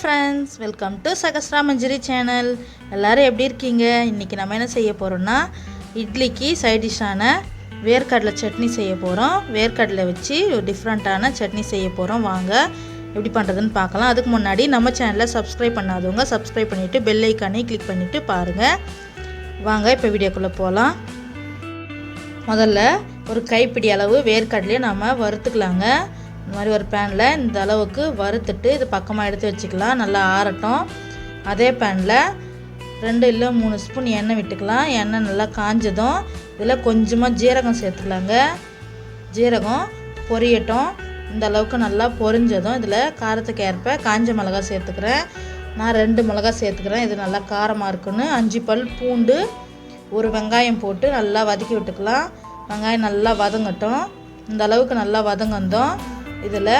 Friends welcome to Sahasra Manjari channel எல்லோரும் எப்படி இருக்கீங்க? இன்றைக்கி நம்ம என்ன செய்ய போகிறோம்னா இட்லிக்கு சைடிஷான வேர்க்கடலை சட்னி செய்ய போகிறோம் வேர்க்கடலை வச்சு ஒரு டிஃப்ரெண்ட்டான சட்னி செய்ய போகிறோம் வாங்க எப்படி பண்ணுறதுன்னு பார்க்கலாம். அதுக்கு முன்னாடி நம்ம சேனலை சப்ஸ்கிரைப் பண்ணாதவங்க சப்ஸ்கிரைப் பண்ணிவிட்டு பெல் ஐக்கானே கிளிக் பண்ணிவிட்டு பாருங்கள் வாங்க இப்போ வீடியோக்குள்ளே போகலாம் முதல்ல ஒரு கைப்பிடி அளவு வேர்க்கடலையை நம்ம வறுத்துக்கலாங்க. இந்த மாதிரி ஒரு பேனில் இந்த அளவுக்கு வறுத்துட்டு இது பக்கமாக எடுத்து வச்சுக்கலாம். நல்லா ஆறட்டும். அதே பேனில் ரெண்டு இல்லை மூணு ஸ்பூன் எண்ணெய் விட்டுக்கலாம். எண்ணெய் நல்லா காஞ்சதும் இதில் கொஞ்சமாக ஜீரகம் சேர்த்துக்கலாங்க. ஜீரகம் பொரியட்டும். இந்த அளவுக்கு நல்லா பொரிஞ்சதும் இதில் காரத்துக்கு ஏற்ப காஞ்ச மிளகா சேர்த்துக்கிறேன். நான் ரெண்டு மிளகா சேர்த்துக்கிறேன். இது நல்லா காரமாக இருக்குன்னு. அஞ்சு பல் பூண்டு ஒரு வெங்காயம் போட்டு நல்லா வதக்கி விட்டுக்கலாம். வெங்காயம் நல்லா வதங்கட்டும். இந்த அளவுக்கு நல்லா வதங்கந்தோம். இதில்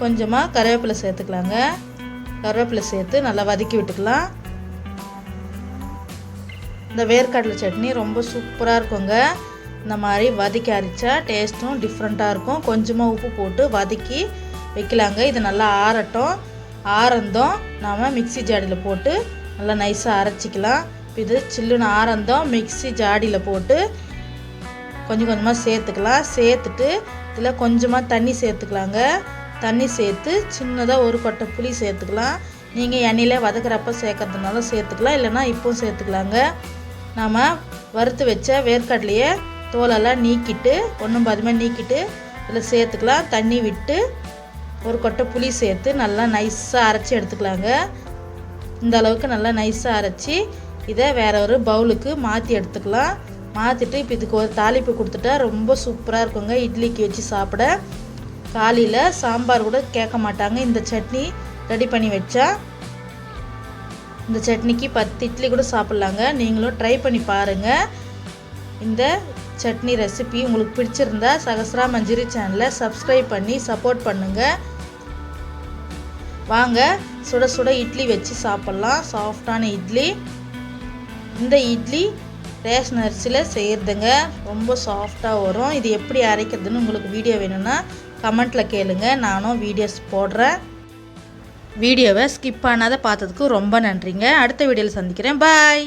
கொஞ்சமாக கருவேப்பிலை சேர்த்துக்கலாங்க. கருவேப்பிலை சேர்த்து நல்லா வதக்கி விட்டுக்கலாம். இந்த வேர்க்கடலை சட்னி ரொம்ப சூப்பராக இருக்குங்க. இந்த மாதிரி வதக்கி அரைச்சா டேஸ்ட்டும் டிஃப்ரெண்ட்டாக இருக்கும். கொஞ்சமாக உப்பு போட்டு வதக்கி வைக்கலாங்க. இது நல்லா ஆறட்டும். ஆறந்தோம் நாம் மிக்சி ஜாடியில் போட்டு நல்லா நைஸாக அரைச்சிக்கலாம். இது சில்லுன்னு ஆறந்தோம். மிக்சி ஜாடியில் போட்டு கொஞ்சம் கொஞ்சமாக சேர்த்துக்கலாம். சேர்த்துட்டு இதில் கொஞ்சமாக தண்ணி சேர்த்துக்கலாங்க. தண்ணி சேர்த்து சின்னதாக ஒரு கொட்டை புளி சேர்த்துக்கலாம். நீங்கள் எண்ணெயில் வதக்குறப்ப சேர்க்கறதுனால சேர்த்துக்கலாம். இல்லைனா இப்போவும் சேர்த்துக்கலாங்க. நாம் வறுத்து வச்ச வேர்க்கடலையை தோலெல்லாம் நீக்கிட்டு ஒன்றும் பாதிமாக நீக்கிட்டு இதில் சேர்த்துக்கலாம். தண்ணி விட்டு ஒரு கொட்டை புளி சேர்த்து நல்லா நைஸாக அரைச்சி எடுத்துக்கலாங்க. இந்த அளவுக்கு நல்லா நைஸாக அரைச்சி இதை வேற ஒரு பவுலுக்கு மாற்றி எடுத்துக்கலாம். மாற்றிட்டு இப்போ இதுக்கு ஒரு தாளிப்பு கொடுத்துட்டா ரொம்ப சூப்பராக இருக்குங்க. இட்லிக்கு வச்சு சாப்பிட. காலையில் சாம்பார் கூட கேட்க மாட்டாங்க. இந்த சட்னி ரெடி பண்ணி வச்சா இந்த சட்னிக்கு பத்து இட்லி கூட சாப்பிட்லாங்க. நீங்களும் ட்ரை பண்ணி பாருங்கள் இந்த சட்னி ரெசிபி உங்களுக்கு பிடிச்சிருந்தா சகஸ்ரா மஞ்சரி சேனலை சப்ஸ்கிரைப் பண்ணி சப்போர்ட் பண்ணுங்கள் வாங்க சுட சுட இட்லி வச்சு சாப்பிட்லாம். சாஃப்டான இட்லி. இந்த இட்லி ரேஷன் அரிசியில் செய்கிறதுங்க ரொம்ப சாஃப்டாக வரும். இது எப்படி அரைக்கிறதுன்னு உங்களுக்கு வீடியோ வேணும்னா கமெண்ட்டில் கேளுங்க. நானும் வீடியோஸ் போடுறேன். வீடியோவை ஸ்கிப் பண்ணாத பார்த்ததுக்கு ரொம்ப நன்றிங்க. அடுத்த வீடியோவில் சந்திக்கிறேன். பாய்